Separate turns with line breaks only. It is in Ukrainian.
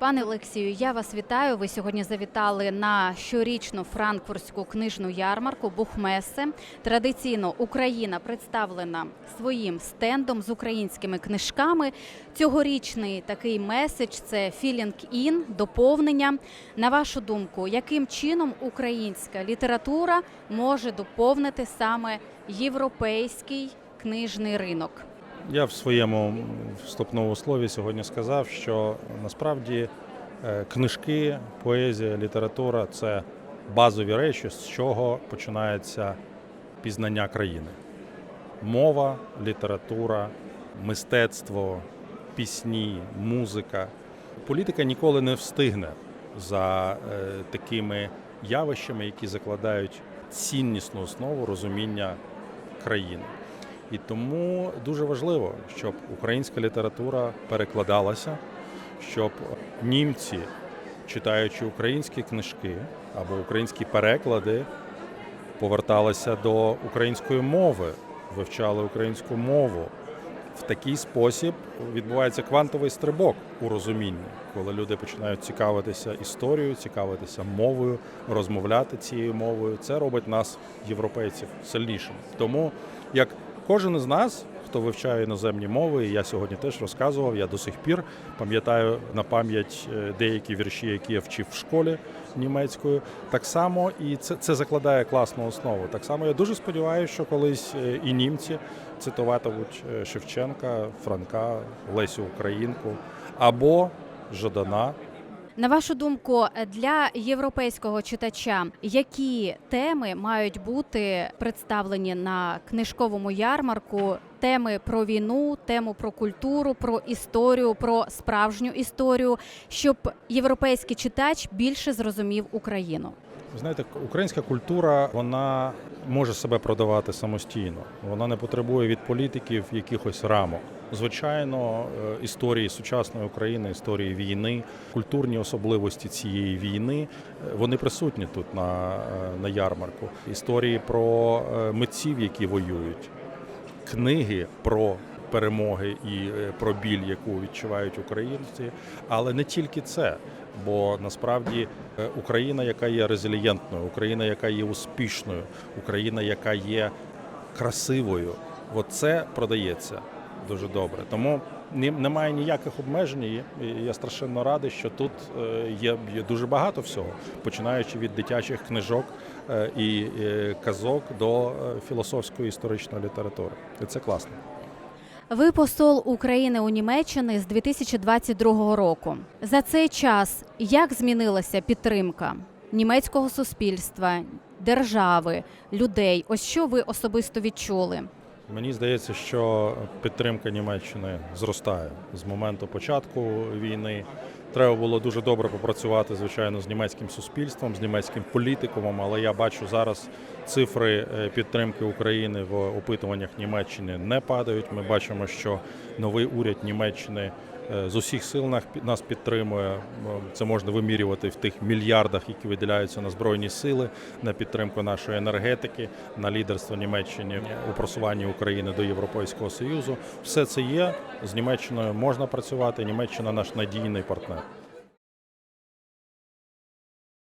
Пане Олексію, я вас вітаю. Ви сьогодні завітали на щорічну франкфуртську книжну ярмарку Бухмесе. Традиційно Україна представлена своїм стендом з українськими книжками. Цьогорічний такий меседж це «Feeling in», доповнення. На вашу думку, яким чином українська література може доповнити саме європейський книжний ринок?
Я в своєму вступному слові сьогодні сказав, що насправді е, книжки, поезія, література це базові речі, з чого починається пізнання країни. Мова, література, мистецтво, пісні, музика. Політика ніколи не встигне за е, такими явищами, які закладають ціннісну основу розуміння країни. І тому дуже важливо, щоб українська література перекладалася, щоб німці, читаючи українські книжки або українські переклади, поверталися до української мови, вивчали українську мову. В такий спосіб відбувається квантовий стрибок у розумінні, коли люди починають цікавитися історією, цікавитися мовою, розмовляти цією мовою. Це робить нас, європейців, сильнішими. Тому як кожен із нас, хто вивчає іноземні мови, і я сьогодні теж розказував, я до сих пір пам'ятаю на пам'ять е, деякі вірші, які я вчив в школі німецькою. Так само і це, це закладає класну основу. Так само я дуже сподіваюся, що колись е, і німці цитуватимуть е, Шевченка, Франка, Лесю Українку або Жадана.
На вашу думку, для європейського читача які теми мають бути представлені на книжковому ярмарку? Теми про війну, тему про культуру, про історію, про справжню історію, щоб європейський читач більше зрозумів Україну.
Знаєте, українська культура вона може себе продавати самостійно. Вона не потребує від політиків якихось рамок. Звичайно, е, історії сучасної України, історії війни, культурні особливості цієї війни е, вони присутні тут на, е, на ярмарку. Історії про митців, які воюють, книги про перемоги і е, про біль, яку відчувають українці, але не тільки це. Бо насправді е, Україна, яка є резилієнтною, Україна, яка є успішною, Україна, яка є красивою, оце продається дуже добре. Тому немає ніяких обмежень. і Я страшенно радий, що тут е, є, є дуже багато всього, починаючи від дитячих книжок е, і е, казок до філософської історичної літератури. І це класно.
Ви посол України у Німеччині з 2022 року. За цей час як змінилася підтримка німецького суспільства, держави, людей? Ось що ви особисто відчули?
Мені здається, що підтримка Німеччини зростає з моменту початку війни. Треба було дуже добре попрацювати, звичайно, з німецьким суспільством, з німецьким політикумом. Але я бачу зараз цифри е, підтримки України в опитуваннях Німеччини не падають. Ми бачимо, що новий уряд Німеччини з усіх сил нас підтримує. Це можна вимірювати в тих мільярдах, які виділяються на збройні сили, на підтримку нашої енергетики, на лідерство Німеччини у просуванні України до Європейського Союзу. Все це є з Німеччиною можна працювати. Німеччина наш надійний партнер.